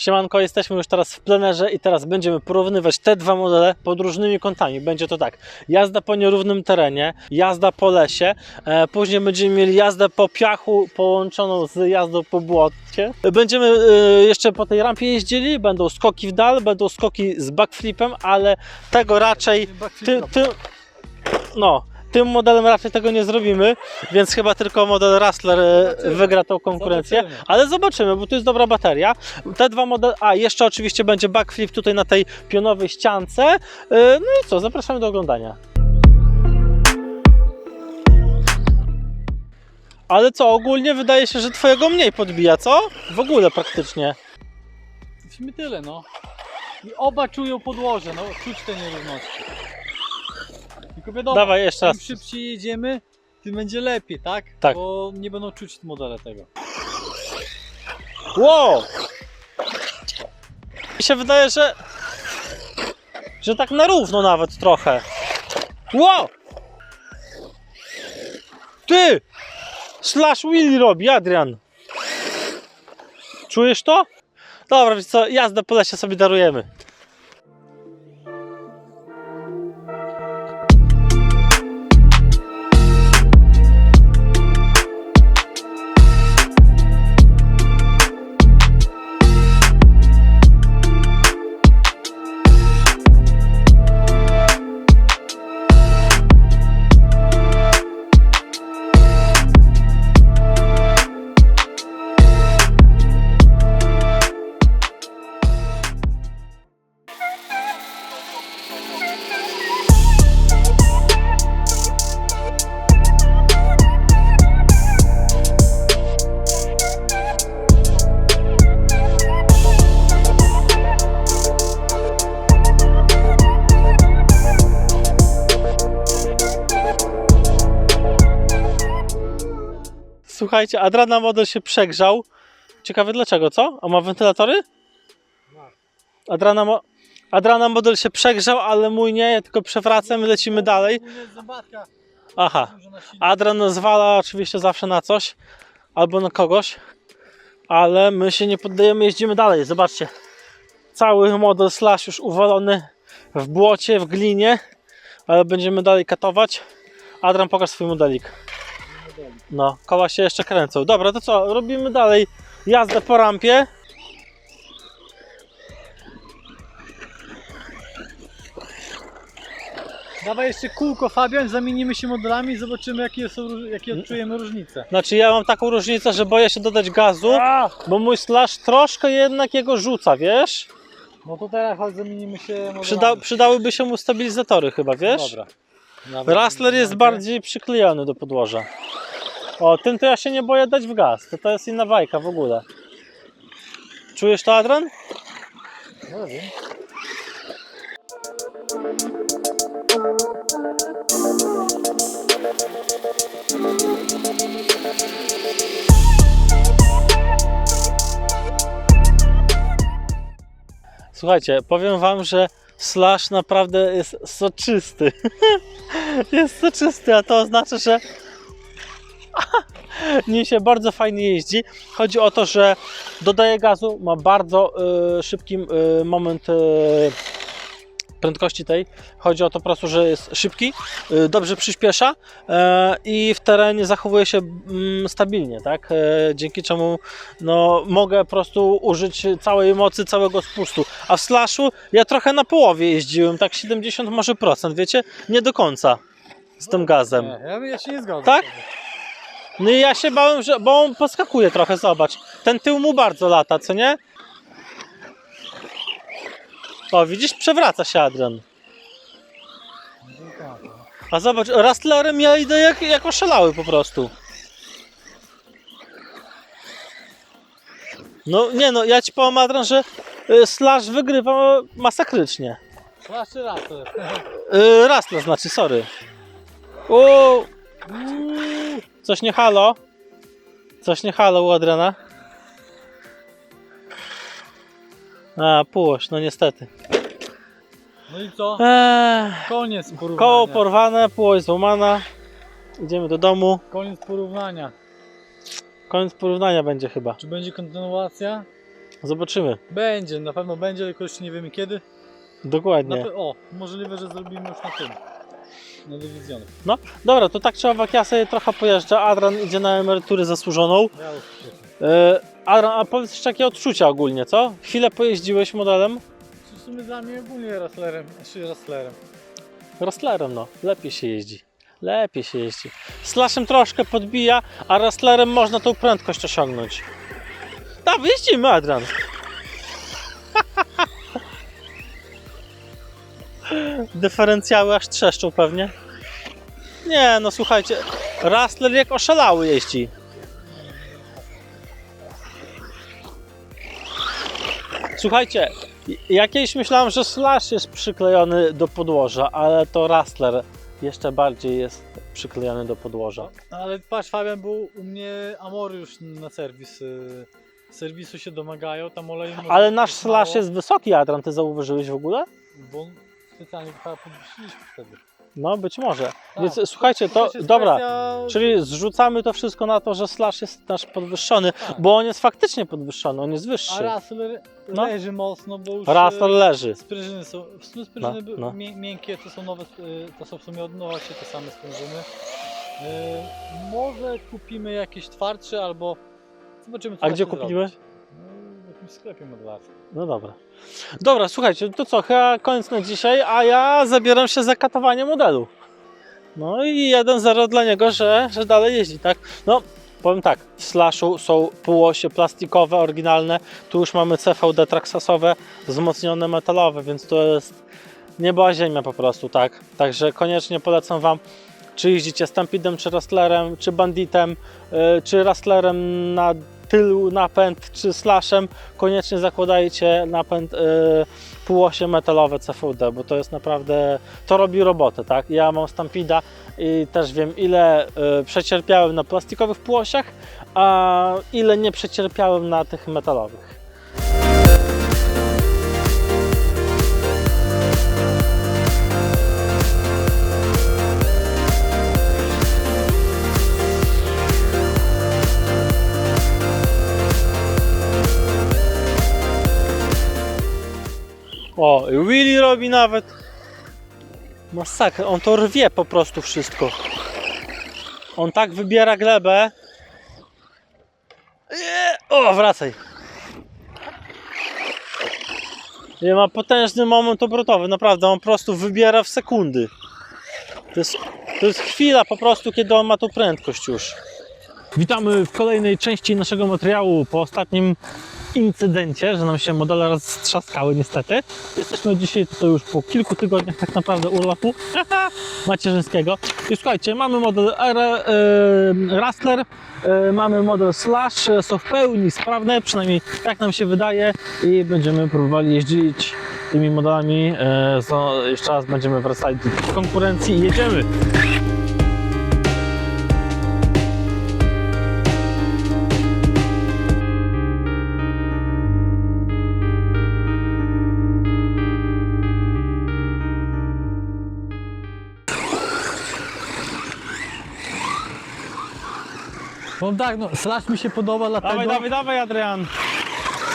Siemanko, jesteśmy już teraz w plenerze i teraz będziemy porównywać te dwa modele pod różnymi kątami. Będzie to tak, jazda po nierównym terenie, jazda po lesie, e, później będziemy mieli jazdę po piachu połączoną z jazdą po błocie. Będziemy e, jeszcze po tej rampie jeździli, będą skoki w dal, będą skoki z backflipem, ale tego raczej ty, ty, no, tym modelem raczej tego nie zrobimy, więc chyba tylko model Rustler e, wygra tą konkurencję. Ale zobaczymy, bo tu jest dobra bateria. Te dwa modele. A jeszcze oczywiście będzie backflip tutaj na tej pionowej ściance. E, No i co, zapraszamy do oglądania. Ale co, ogólnie wydaje się, że twojego mniej podbija, co? W ogóle praktycznie. W sumie tyle, no. I oba czują podłoże, no, czuć te nierówności. Tylko wiadomo, Dawaj jeszcze raz. im szybciej jedziemy, tym będzie lepiej, tak? Tak. Bo nie będą czuć modele tego. Wow! Mi się wydaje, że. że tak na równo nawet trochę. Wow! Ty! Slash Willy robi, Adrian. Czujesz to? Dobra, wiesz co, jazdę po lesie sobie darujemy. Słuchajcie, Adrana model się przegrzał. Ciekawe dlaczego, co? A ma wentylatory? Adrana, mo- Adrana model się przegrzał, ale mój nie, ja tylko przewracam i lecimy dalej. Aha. Adran zwala oczywiście zawsze na coś albo na kogoś, ale my się nie poddajemy, jeździmy dalej. Zobaczcie, cały model slash już uwalony w błocie, w glinie, ale będziemy dalej katować. Adran, pokaż swój modelik. No, koła się jeszcze kręcą. Dobra, to co? Robimy dalej jazdę po rampie. Dawaj jeszcze kółko Fabian, zamienimy się modelami i zobaczymy jakie, są, jakie odczujemy różnice. Znaczy ja mam taką różnicę, że boję się dodać gazu, bo mój slash troszkę jednak jego rzuca, wiesz? No to teraz chodź zamienimy się modelami. Przyda, przydałyby się mu stabilizatory chyba, wiesz? Dobra. Nawet Rustler jest bardziej przyklejony do podłoża. O, tym to ja się nie boję dać w gaz. To, to jest inna bajka w ogóle. Czujesz to, wiem. Słuchajcie, powiem wam, że slash naprawdę jest soczysty. jest soczysty, a to oznacza, że nim się bardzo fajnie jeździ. Chodzi o to, że dodaje gazu, ma bardzo y, szybki y, moment y, prędkości tej. Chodzi o to po prostu, że jest szybki, y, dobrze przyspiesza y, i w terenie zachowuje się mm, stabilnie, tak? Y, dzięki czemu no, mogę po prostu użyć całej mocy, całego spustu. A w slashu ja trochę na połowie jeździłem, tak 70 może procent, wiecie? Nie do końca z tym gazem. Nie, ja, ja się nie zgadzam. Tak? No i ja się bałem, że. Bo on poskakuje trochę, zobacz. Ten tył mu bardzo lata, co nie? O, widzisz, przewraca się Adrian. A zobacz, Rustlerem ja idę jak, jak oszalały po prostu. No nie no, ja ci powiem Adrian, że y, Slash wygrywa masakrycznie. Raz czy jest. Yy, Rustler znaczy, sorry. Uuu, coś nie halo. Coś nie halo u Adriana. A, półoś, no niestety. No i co? Eee, Koniec porównania. koło porwane, półoś złamana. Idziemy do domu. Koniec porównania. Koniec porównania będzie chyba. Czy będzie kontynuacja? Zobaczymy. Będzie, na pewno będzie, tylko jeszcze nie wiemy kiedy. Na Dokładnie. pe- o, możliwe, że zrobimy już na tym. Na dywizjonie. Dobra, to tak czy owak ja sobie trochę pojeżdżę. Adrian idzie na emeryturę zasłużoną. Ja już. Yy, Adrian, a powiedz jeszcze jakie odczucia ogólnie, co? Chwilę pojeździłeś modelem? W sumie dla mnie ogólnie Rustlerem, czy Rustlerem. Rustlerem, no. Lepiej się jeździ. Lepiej się jeździ. Slashem troszkę podbija, a Rustlerem można tą prędkość osiągnąć. Tak, jeździmy, Adrian. Dyferencjały aż trzeszczą pewnie. Nie, no słuchajcie, Rustler jak oszalały jeździ. Słuchajcie, ja kiedyś myślałem, że Slash jest przyklejony do podłoża, ale to Rustler jeszcze bardziej jest przyklejony do podłoża. No, ale patrz, Fabian był u mnie Amory już na serwis. y, Serwisu się domagają, tam oleju może Ale nasz być Slash jest wysoki, Adrian, ty zauważyłeś w ogóle? Bo specjalnie chyba podwyższyliśmy wtedy. No, być może. Tak. Więc słuchajcie, to jest dobra, kwestia- czyli zrzucamy to wszystko na to, że Slash jest nasz podwyższony, Tak. bo on jest faktycznie podwyższony, on jest A wyższy. Rustler No. leży mocno, bo już Rustler y, leży. sprężyny są, w sumie sprężyny No, były no. mię- miękkie, to są nowe, y, to są w sumie od nowości te same sprężyny. Y, może kupimy jakieś twardsze albo zobaczymy co A gdzie się kupimy? zrobić. W sklepie modelarskim. No dobra. Dobra, słuchajcie, to co, chyba koniec na dzisiaj, a ja zabieram się za katowanie modelu. No i 1-0 dla niego, że, że dalej jeździ, tak? No, powiem tak, w Slashu są półosie plastikowe, oryginalne, tu już mamy CVD traxasowe, wzmocnione metalowe, więc to jest niebo a ziemia po prostu, tak? Także koniecznie polecam Wam, czy jeździcie Stampedem, czy Rustlerem, czy Banditem, yy, czy Rustlerem na tył napęd, czy Slashem, koniecznie zakładajcie napęd y, półosie metalowe CVD, bo to jest naprawdę, to robi robotę, tak? Ja mam Stampida i też wiem ile y, przecierpiałem na plastikowych półosiach, a ile nie przecierpiałem na tych metalowych. O, Willy robi nawet. Masakra, on to rwie po prostu wszystko. On tak wybiera glebę. O, wracaj. Nie ma potężny moment obrotowy, naprawdę, on po prostu wybiera w sekundy. To jest, to jest chwila po prostu, kiedy on ma tą prędkość już. Witamy w kolejnej części naszego materiału po ostatnim incydencie, że nam się modele roztrzaskały niestety. Jesteśmy dzisiaj tutaj już po kilku tygodniach tak naprawdę urlopu macierzyńskiego. I słuchajcie, mamy model R, e, Rustler, e, mamy model Slash, e, są w pełni sprawne, przynajmniej tak nam się wydaje i będziemy próbowali jeździć tymi modelami. E, so, jeszcze raz będziemy wracać do konkurencji i jedziemy. Powiem tak, no, slash mi się podoba dlatego, Dawaj, dawaj, dawaj Adrian.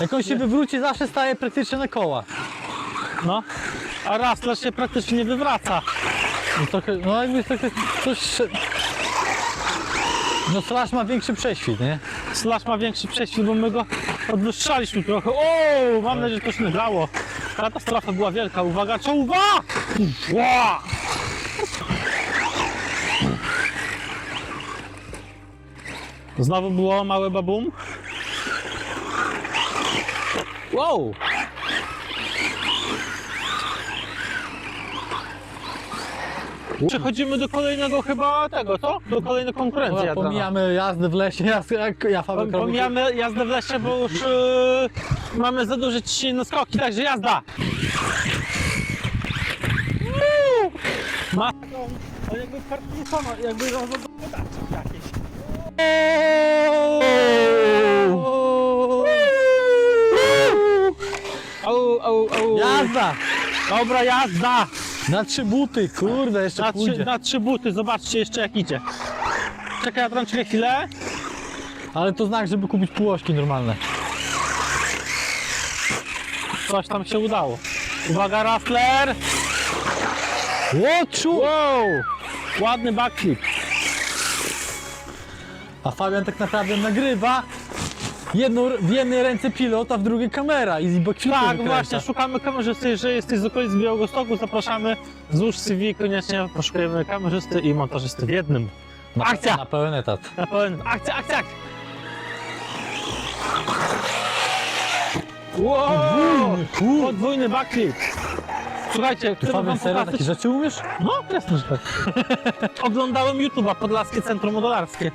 jak on się wywróci zawsze staje praktycznie na koła. No. A Rustler się praktycznie nie wywraca. No, trochę, no jakby trochę coś... No slash ma większy prześwit, nie? Slash ma większy prześwit, bo my go odwyższaliśmy trochę. O, mam nadzieję, że to się nagrało. Katastrofa była wielka. Uwaga, czołga! Ła! Znowu było małe babum. Wow! Przechodzimy do kolejnego chyba tego, co? Do kolejnej konkurencji. Dobra, Jadrana. pomijamy jazdę w lesie, ja. Pomijamy jazdę w lesie, bo już yy, mamy za duże ciśnienie na skoki, także jazda! Ma... On jakby Parkinsona, jakby rozwodowodaczek jakieś. Au, au, au. Jazda! Dobra jazda! Na trzy buty, kurde, jeszcze Na pójdzie. trzy, na trzy buty, zobaczcie jeszcze jak idzie. Czekaj, ja trączę chwilę. Ale to znak, żeby kupić półośki normalne. Coś tam się udało. Uwaga, Raffler! Łoczu! Wow! Ładny backflip. A Fabian tak naprawdę nagrywa jedną, w jednej ręce pilot, a w drugiej kamera i backflipy Tak, wykręca. właśnie, szukamy kamerzysty. Jeżeli jesteś z okolic Białegostoku, zapraszamy. Złóż CV, koniecznie poszukujemy kamerzysty i montażysty w jednym. Na, Akcja! Na pełen etat. Na pełen. Akcja, akcja, akcja! Wow! Podwójny, Podwójny backflip. Słuchajcie, Ty Fabian serio takie pokazać... rzeczy umiesz? No, jasne, że tak. Oglądałem YouTube'a, Podlaskie Centrum Modelarstwie.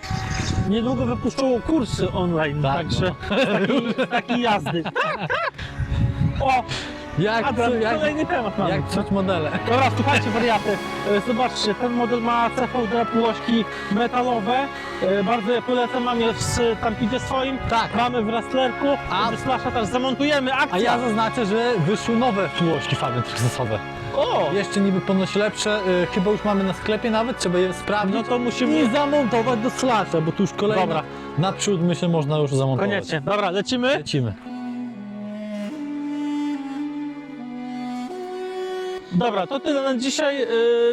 Niedługo wypuszczą kursy online, Tak, także takiej, z takiej jazdy. O, Jak, Adam, co, jak, kolejny temat mamy. jak czuć modele? Dobra, słuchajcie wariaty, E, zobaczcie, ten model ma CVD półośki metalowe, E, bardzo je polecam, mam je w tampidzie swoim, Tak. mamy w Wrestlerku, A- a Slasha też zamontujemy, akcja! A ja zaznaczę, że wyszły nowe półośki Fabian Tryksasowe. O! Jeszcze niby ponoć lepsze, y, chyba już mamy na sklepie nawet, trzeba je sprawdzić. No to musimy... I zamontować do slasha, bo tu już kolejna Dobra. naprzód myślę można już zamontować. Koniecznie, dobra, lecimy? Lecimy. Dobra, to tyle na dzisiaj. Yy,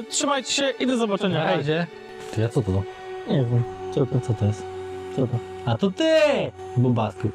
trzymajcie się i do zobaczenia. Hej. Ty, a co to? Nie wiem. Co to, co to jest? Co to? A to ty! Bobasku.